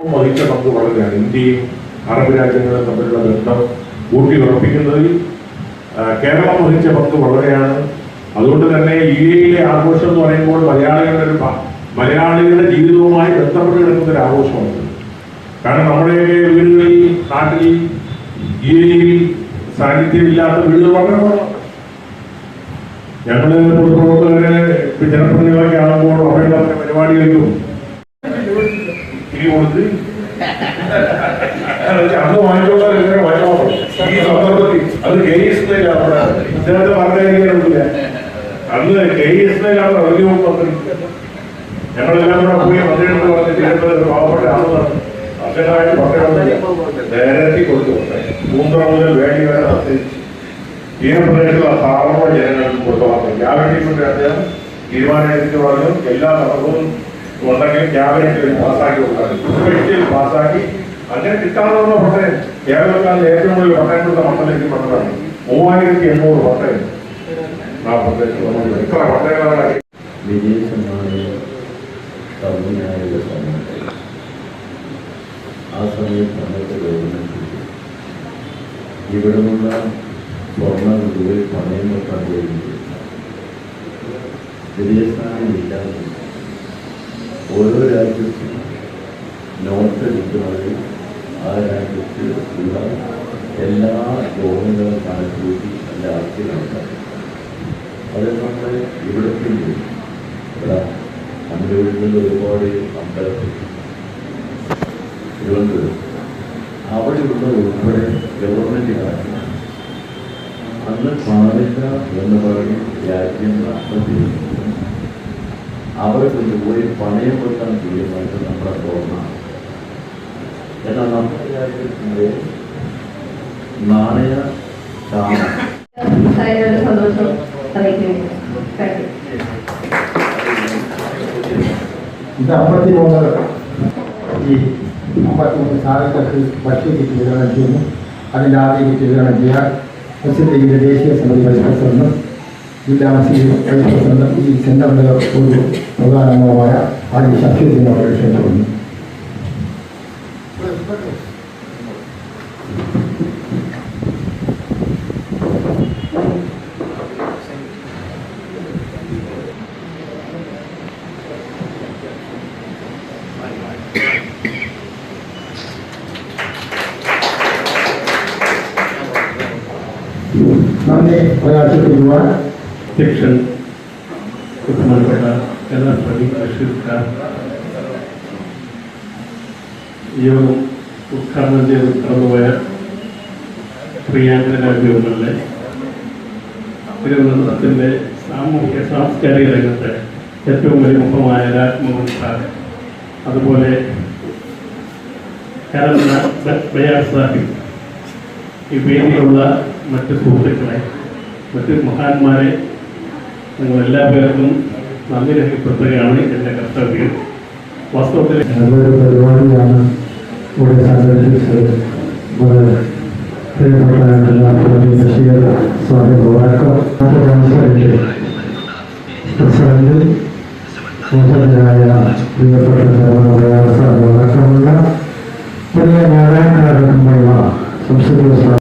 വഹിച്ച പങ്ക് വളരെയാണ് ഇന്ത്യയും അറബ് രാജ്യങ്ങളും തമ്മിലുള്ള ബന്ധം ഊട്ടി ഉറപ്പിക്കുന്നതിൽ കേരളം വഹിച്ച പങ്ക് വളരെയാണ് അതുകൊണ്ട് തന്നെ ഇന്ത്യയിലെ ആഘോഷം എന്ന് പറയുമ്പോൾ മലയാളികളുടെ ഒരു മലയാളികളുടെ ജീവിതവുമായി ബന്ധപ്പെട്ട് കിടക്കുന്ന ഒരു ആഘോഷമാണ് കാരണം നമ്മുടെ വീടുകളിൽ നാട്ടിൽ ഇന്ത്യയിൽ സാന്നിധ്യമില്ലാത്ത വീടുകൾ വളരെ കുറവാണ്. ഞങ്ങൾ പൊതുപ്രവർത്തകരെ ജനപ്രതിനിധികളൊക്കെ ആകുമ്പോൾ അവരുടെ പരിപാടികൾക്കും തിരി കൊടുത്ത് അന്ന് വാങ്ങിച്ചുള്ള ഇങ്ങനെ വാങ്ങിച്ചോളൂ ഈ സന്ദർഭത്തിൽ അത് കെ എസ് അദ്ദേഹത്തെ പറഞ്ഞില്ല അന്ന് കെ എസ് റവന്യൂ മന്ത്രി ഞങ്ങളെല്ലാം കൂടെ പോയി മന്ത്രിയോട് പറഞ്ഞ് ചെയ്യേണ്ടത് പാവപ്പെട്ട ആളാണ് അദ്ദേഹമായിട്ട് പട്ടയമൊന്നുമില്ല നേരത്തെ കൊടുത്തു മൂന്നര മുതൽ വേണ്ടി വരെ നിർത്തിച്ചു തീരപ്രദേശത്തുള്ള സാധാരണ ജനങ്ങൾക്ക് കൊടുത്തോളം ക്യാബിനറ്റിൽ അദ്ദേഹം തീരുമാനമെടുത്ത് പറഞ്ഞു എല്ലാ തടസ്സവും వందకి యాభై ఎనిమిది భాషాకి ఉంటారు ఇప్పటికీ భాషాకి అన్ని రికార్డుల్లో పడతాయి యాభై నాలుగు యాభై మూడు పట్టాయి కూడా మందలకి పడతాను మూవాయికి ఎన్నూరు పట్టాయి నా ప్రదేశంలో ఇక్కడ పట్టాయి విదేశం ఆ సమయం పండుగలో ఉన్నటువంటి ఇవ్వడంలో స్వర్ణ పన్నెండు పండుగ విదేశాన్ని ഓരോ രാജ്യത്തും നോട്ട് എടുക്കുന്നത് ആ രാജ്യത്തിൽ ഉള്ള എല്ലാ ലോണുകളും കണക്കൂട്ടി നല്ല കണക്കാക്കി അത് നമ്മൾ ഇവിടെ നമ്മുടെ വീട്ടിൽ ഒരുപാട് അമ്പലത്തിൽ. തിരുവനന്തപുരം. അവിടെയുള്ള ഉൾപ്പെടെ ഗവൺമെന്റ് കാട്ടി അന്ന് പാലിക്ക എന്ന് പറഞ്ഞ് രാജ്യം നഷ്ടത്തിരിക്കുന്നു അവരെ കൊണ്ടുപോയി പണയം വെക്കാൻ തീരുമാനിച്ചത് നമ്മുടെ ഗവൺമെന്റ് എന്നാൽ നമ്മുടെ രാജ്യത്തിൻ്റെ നാണയ ക്ഷാമം സാറിനോട് സന്തോഷം അറിയിക്കുന്നു താങ്ക് യു ഇത് അമ്പത്തിമൂന്ന് ഈ അമ്പത്തിമൂന്ന് സാധനങ്ങൾക്ക് ഭക്ഷ്യ കിറ്റ് വിതരണം ചെയ്യുന്നു അതിൻ്റെ ആദ്യ കിറ്റ് വിതരണം ചെയ്യാൻ മുസ്ലിം ലീഗിൻ്റെ ദേശീയ സമിതി വൈസ് പ്രസിഡന്റും ജില്ലാ മുസ്ലിം വൈസ് പ്രസിഡന്റും ഈ സെന്ററിൻ്റെ ഒരു പ്രധാനമായ ആദ്യ ശക്തിയോട് ക്ഷണിക്കുന്നു നന്ദി പ്രകാശിപ്പിക്കുവാൻ അധ്യക്ഷൻ ബഹുമാനപ്പെട്ട കേരള പ്രതി ബഷീർ യോഗം ഉദ്ഘാടനം ചെയ്ത് കടന്നുപോയ പ്രിയാങ്കര രാജ്യങ്ങളുടെ തിരുവനന്തപുരത്തിന്റെ സാമൂഹ്യ സാംസ്കാരിക രംഗത്തെ ഏറ്റവും വലിയ മുഖമായ രാജ്മോഹൻ സാർ അതുപോലെ കേരള ബയാർ സാഹിബ്. ഈ വേദിയിലുള്ള മറ്റ് സുഹൃത്തുക്കളെ മറ്റ് മഹാന്മാരെ നിങ്ങൾ എല്ലാ പേർക്കും നന്ദി രേഖപ്പെടുത്തുകയാണ് എന്റെ കർത്തവ്യം. വാസ്തവത്തിൽ നല്ലൊരു പരിപാടിയാണ് ഇവിടെ സംഘടിപ്പിച്ചത്. പ്രസിഡന്റ് ബഹുമാനായ പ്രിയപ്പെട്ട സാഹിബ് വഴക്കമുള്ള വലിയ നേതാക്കളടക്കമുള്ള സംസ്കൃത